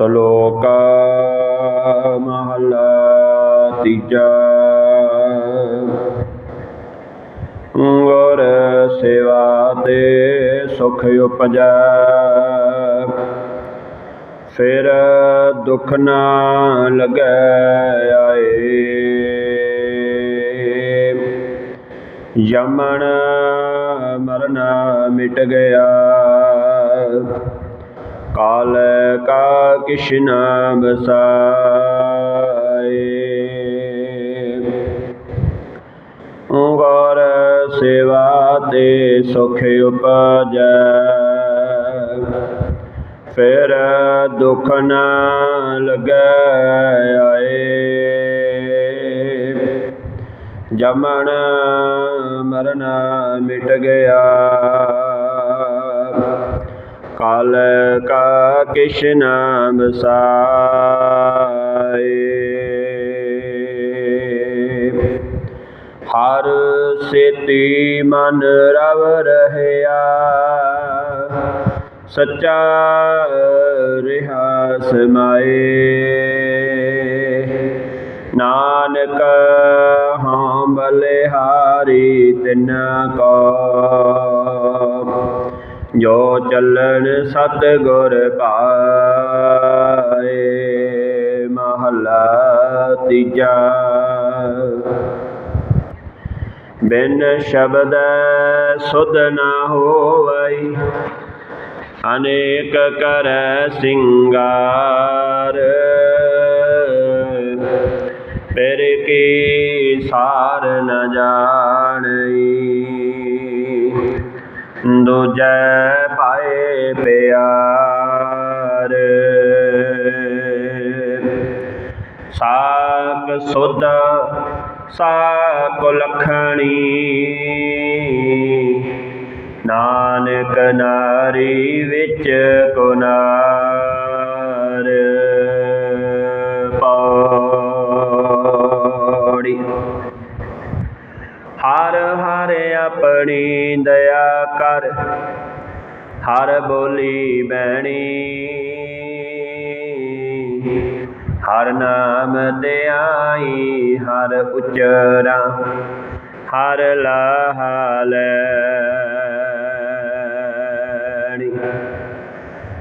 ਸ਼ਲੋਕ ਮਹਲਾ ਤੀਜਾ। ਗੁਰ ਸੇਵਾ ਤੇ ਸੁਖ ਉਪਜੈ। ਫਿਰ ਦੁਖ ਨਾ ਲਗੈ ਆਏ। ਯਮਨ ਮਰਨ ਮਿਟ ਗਿਆ। ਕਾਲ ਕਾ ਕਿਛ ਨਾ ਬਸਾਏ ਗੁਰ ਸੇਵਾ ਤੇ ਸੁਖ ਉਪਜੈ। ਫਿਰ ਦੁਖ ਨਾ ਲਗੈ ਆਏ। ਜਮਣ ਮਰਨਾ ਮਿਟ ਗਿਆ। ਕਾਲ ਕਾ ਕਿਛ ਨਾ ਬਸਾਏ ਹਰ ਸੇਤੀ ਮਨ ਰਵ ਰਹਿਆ, ਸੱਚਾ ਰਿਹਾ ਸਮਾਏ ਨਾਨਕ ਹਾਂ ਬਲਿਹਾਰੀ ਤਿਨ ਜੋ ਚੱਲਣ ਸਤ ਗੁਰ ਪਾਏ, ਮਹਲਾ ਤੀਜਾ। ਬਿਨ ਸ਼ਬਦ ਸੁਧ ਨਾ ਹੋਵਈ, ਅਨੇਕ ਕਰੈ ਸਿੰਗਾਰ। ਫਿਰ ਕੀ ਸਾਰ ਨ ਜਾਣਈ? ਦੂਜੈ ਪਾਏ ਪਿਆਰ। ਸਾਕ ਸੁਧ ਸਾਕ ਲਖਣੀ। ਨਾਨਕ ਨਾਰੀ ਵਿੱਚ ਕੁਨਾਰ ਪੌੜੀ ਹਰ ਹਰ ਆਪਣੀ ਦਇਆ ਕਰ, ਹਰ ਬੋਲੀ ਬੈਣੀ ਹਰ ਨਾਮ ਤੇ ਹਰ ਉਚਰਾ, ਹਰ ਲਾਹਾ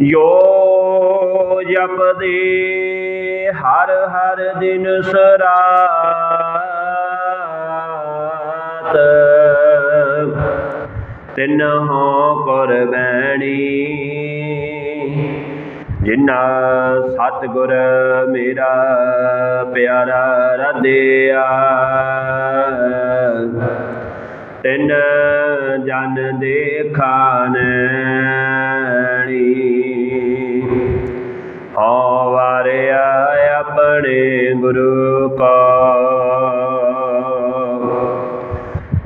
ਯੋ ਜੋ ਜਪਦੇ ਹਰ ਹਰ ਦਿਨ ਸਰਾ ਸਰਾਤ ਤਿਨ ਹੋ ਕੁਰਬੈਣੀ ਜਿਨਾ ਸਤਿਗੁਰ ਮੇਰਾ ਪਿਆਰਾ ਰਦਿਆ ਤਿਨ ਜਨ ਦੇਖਾਨਣੀ